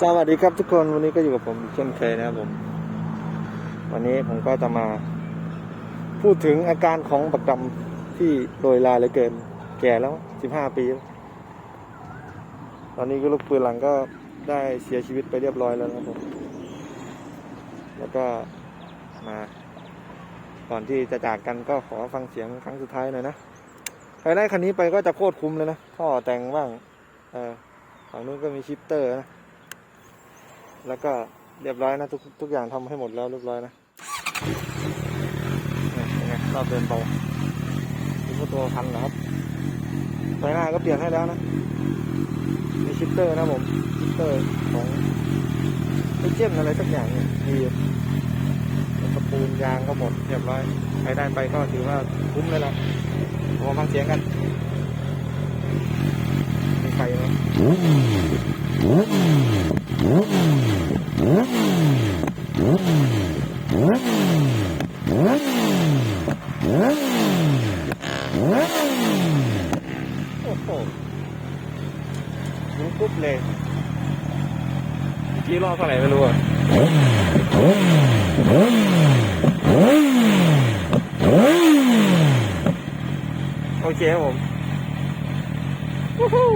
สวัสดีครับทุกคนวันนี้ก็อยู่กับผมเช่นเคยนะครับผม วันนี้ผมก็จะมา พูดถึงอาการของบักดำที่โดยลายเลยเกิน แก่แล้วสิบห้าปี ตอนนี้ก็ลูกปืนหลังก็ได้เสียชีวิตไปเรียบร้อยแล้วนะครับผม แล้วก็มา ก่อนที่จะจากกันก็ขอฟังเสียงครั้งสุดท้ายหน่อยนะใครได้คันนี้ไปก็จะโคตรคุ้มเลยนะท่อแต่งบ้างเออฝั่งนู้นก็มีชิปเตอร์นะ แล้วก็เรียบร้อยนะทุกทุกอย่างทำให้หมดแล้วเรียบร้อยนะนี่ยเป็นไงรอบเดินเบาดูตัวพันนะครับไฟหน้าก็เปลี่ยนให้แล้วนะมีชิปเตอร์นะผมชิปเตอร์ของไอเจมอะไรสักอย่างดีกระปูนยางก็หมดเรียบร้อยใครได้ไปก็ถือว่าคุ้มเลยละมาฟังเสียงกันมีไฟไหม โอ้โหรู้ปุ๊บเลยกี่รอบเท่าไหร่ไม่รู้อะโอเคครับผมวู้ฮู้